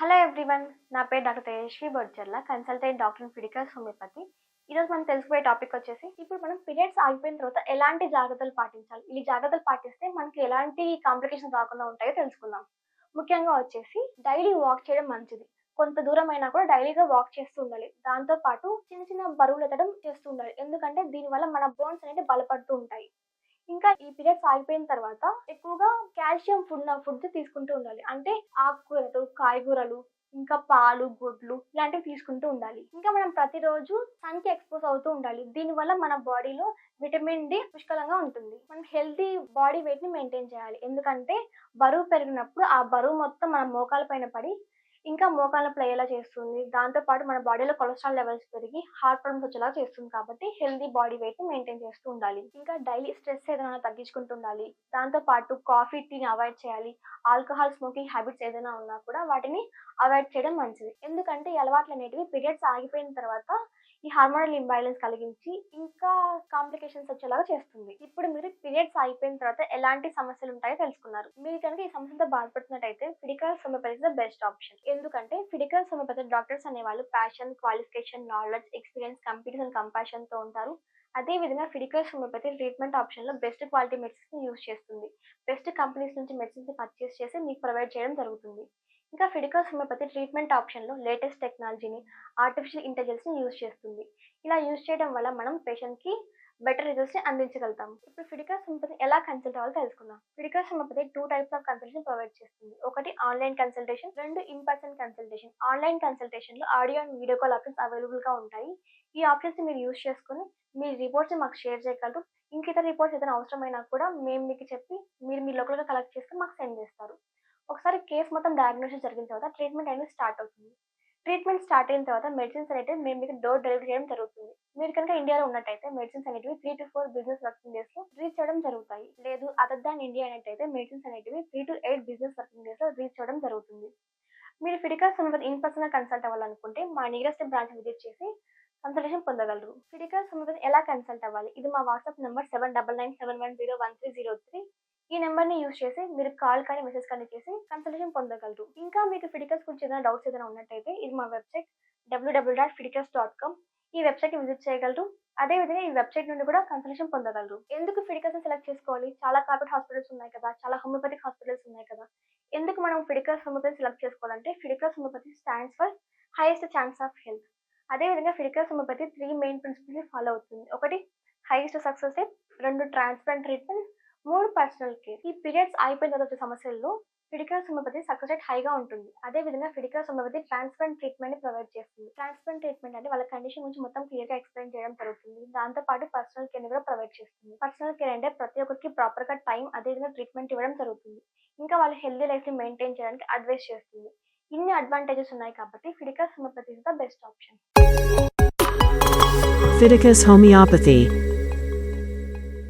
Hello everyone నా పేరు doctor Tejaswi Bodcharla consultant doctor Fiticus homeopathy ఈరోజు మనం తెలుసుకునే టాపిక్ వచ్చేసి ఇప్పుడు మనం పీరియడ్స్ ఆగిపోయిన తర్వాత ఎలాంటి జాగ్రత్తలు పాటించాలి? ఈ జాగ్రత్తలు పాటిస్తే మనకి ఎలాంటి కాంప్లికేషన్స్ రాకుండా ఉంటాయో తెలుసుకుందాం. ముఖ్యంగా వచ్చేసి డైలీ వాక్ చేయడం మంచిది. కొంత దూరం అయినా కూడా డైలీగా వాక్ చేస్తూ ఉండాలి. దాంతో పాటు చిన్న చిన్న బరువులు ఎత్తడం చేస్తూ ఉండాలి. ఎందుకంటే దీనివల్ల మన బోన్స్ అనేవి బలపడుతూ ఉంటాయి. ఇంకా ఈ పీరియడ్స్ ఆగిపోయిన తర్వాత ఎక్కువగా కాల్షియం ఫుడ్ ఫుడ్ తీసుకుంటూ ఉండాలి. అంటే ఆకుకూరలు కాయగూరలు ఇంకా పాలు గుడ్లు ఇలాంటివి తీసుకుంటూ ఉండాలి. ఇంకా మనం ప్రతిరోజు సన్కి ఎక్స్పోజ్ అవుతూ ఉండాలి. దీనివల్ల మన బాడీలో విటమిన్ డి పుష్కలంగా ఉంటుంది. మనం హెల్తీ బాడీ వెయిట్ని మెయింటైన్ చేయాలి. ఎందుకంటే బరువు పెరిగినప్పుడు ఆ బరువు మొత్తం మన మోకాల పైన పడి ఇంకా మోకాళ్ళ నొప్పులు అయ్యేలా చేస్తుంది? దాంతో పాటు మన బాడీలో కొలెస్ట్రాల్ లెవెల్స్ పెరిగి హార్ట్ ప్రాబ్లమ్స్ వచ్చేలా చేస్తుంది కాబట్టి హెల్దీ బాడీ వెయిట్ మెయింటైన్ చేస్తూ ఉండాలి. ఇంకా డైలీ స్ట్రెస్ ఏదైనా తగ్గించుకుంటూ ఉండాలి. దాంతో పాటు కాఫీ టీని అవాయిడ్ చేయాలి. ఆల్కహాల్ స్మోకింగ్ హ్యాబిట్స్ ఏదైనా ఉన్నా కూడా వాటిని అవాయిడ్ చేయడం మంచిది. ఎందుకంటే ఈ అలవాట్లు అనేటివి పీరియడ్స్ ఆగిపోయిన తర్వాత ఈ హార్మోనల్ ఇంబ్యాలెన్స్ కలిగించి ఇంకా కాంప్లికేషన్స్ వచ్చేలాగా చేస్తుంది. ఇప్పుడు మీరు పీరియడ్స్ అయిపోయిన తర్వాత ఎలాంటి సమస్యలు ఉంటాయో తెలుసుకున్నారు. మీరు కనుక ఈ సమస్యతో బాధపడుతున్నట్టయితే Fiticus homeopathy the best option ఎందుకంటే ఫిడికల్ సోమోపతి డాక్టర్స్ అనేవాళ్ళు passion qualification knowledge experience computers and కంపాషన్తో ఉంటారు. అదే విధంగా ఫిడికల్ హోమియోపతి ట్రీట్మెంట్ ఆప్షన్లో బెస్ట్ క్వాలిటీ మెడిసిన్స్ యూస్ చేస్తుంది. బెస్ట్ కంపెనీస్ నుంచి మెడిసిన్స్ పర్చేస్ చేసి మీకు ప్రొవైడ్ చేయడం జరుగుతుంది. ఇంకా ఫిడికల్స్ హోమియోపతి ట్రీట్మెంట్ ఆప్షన్లో లేటెస్ట్ టెక్నాలజీని ఆర్టిఫిషియల్ ఇంటెలిజెన్స్ని యూజ్ చేస్తుంది. ఇలా యూజ్ చేయడం వల్ల మనం పేషెంట్కి బెటర్ రిజల్ట్స్ని అందించగలుగుతాం. ఇప్పుడు ఫిడికల్ హోమియోపతి ఎలా కన్సల్ట్ అవ్వాలో తెలుసుకుందాం. Fiticus homeopathy two types of consultation provide చేస్తుంది. ఒకటి ఆన్లైన్ కన్సల్టేషన్ రెండు in person consultation online కన్సల్టేషన్లో audio and video call options అవైలబుల్గా ఉంటాయి. ఈ ఆప్షన్స్ మీరు యూజ్ చేసుకుని మీ రిపోర్ట్స్ మాకు షేర్ చేయగలరు. ఇంక ఇతర రిపోర్ట్స్ ఏదైనా అవసరమైనా కూడా మేము మీకు చెప్పి మీరు మీ లోకల్గా కలెక్ట్ చేసుకుని మాకు సెండ్ చేస్తారు. ఒకసారి కేసు మొత్తం డయాగ్నోసిస్ జరిగిన తర్వాత ట్రీట్మెంట్ అనేది స్టార్ట్ అవుతుంది. ట్రీట్మెంట్ స్టార్ట్ అయిన తర్వాత మెడిసిన్స్ అనేవి మేము మీకు డోర్ డెలివరీ చేయడం జరుగుతుంది. మీరు కనుక ఇండియాలో ఉన్నట్టయితే మెడిసిన్స్ అనేటివి three to four business working డేస్లో రీచ్ చేయడం జరుగుతాయి. లేదు అదర్ దాన్ ఇండియా అయినట్టయితే మెడిసిన్స్ అనేటివి three to eight business working డేస్లో రీచ్ చేయడం జరుగుతుంది. మీరు ఫిడికల్ సమేత ఇన్ పర్సన్ కన్సల్ట్ అవ్వాలనుకుంటే మా నియరెస్ట్ బ్రాంచ్ విజిట్ చేసి కన్సల్టేషన్ పొందగలరు. ఫిడికల్ సమేత ఎలా కన్సల్ట్ అవ్వాలి? ఇది మా WhatsApp number seven double nine seven one zero one three zero three ఈ నెంబర్ని యూజ్ చేసి మీరు కాల్ కానీ మెసేజ్ కానీ చేసి కన్సల్టేషన్ పొందగలరు. ఇంకా మీకు ఫిడికల్స్ గురించి ఏదైనా డౌట్స్ ఏదైనా ఉన్నట్టయితే ఇది మా website W W dot Fiticus dot com ఈ వెబ్సైట్ విజిట్ చేయగలరు. అదే విధంగా ఈ వెబ్సైట్ నుండి కూడా కన్సల్టేషన్ పొందగలరు. ఎందుకు ఫిడికల్స్ సెలెక్ట్ చేసుకోవాలి? చాలా కార్పొరేట్ హాస్పిటల్స్ ఉన్నాయి కదా చాలా హోమియోపతిక్ హాస్పిటల్స్ ఉన్నాయి కదా. ఎందుకు మనం ఫిడికల్స్ హోమియోపతి సెలెక్ట్ చేసుకోవాలంటే Fiticus homeopathy stands for highest chance of health. అదే విధంగా Fiticus homeopathy three main principles follow అవుతుంది. ఒకటి హైయెస్ట్ సక్సెస్ రేట్ రెండు ట్రాన్స్ప్లాంట్ ట్రీట్మెంట్ మూడు పర్సనల్ కేర్ ఈ పీరియడ్స్ అయిపోయిన తర్వాత సమస్యల్లో ఫిడికల్ సోమోపతి సక్సెస్ రేట్ హైగా ఉంటుంది. అదే విధంగా ఫిడికల్ సోమోపతి ట్రాన్స్ప్లాంట్ ట్రీట్మెంట్ని ప్రొవైడ్ చేస్తుంది. ట్రాన్స్ప్లాంట్ ట్రీట్మెంట్ అంటే వాళ్ళ కండిషన్ గురించి మొత్తం క్లియర్గా ఎక్స్ప్లెయిన్ చేయడం జరుగుతుంది. దాంతో పాటు పర్సనల్ కేర్ కూడా ప్రొవైడ్ చేస్తుంది. పర్సనల్ కేర్ అంటే ప్రతి ఒక్కరికి ప్రాపర్గా టైం అదే విధంగా ట్రీట్మెంట్ ఇవ్వడం జరుగుతుంది. ఇంకా వాళ్ళ హెల్దీ లైఫ్ని మెయింటైన్ చేయడానికి అడ్వైస్ చేస్తుంది. ఇన్ని అడ్వాంటేజెస్ ఉన్నాయి కాబట్టి Fiticus homeopathy is the best option Fiticus Homeopathy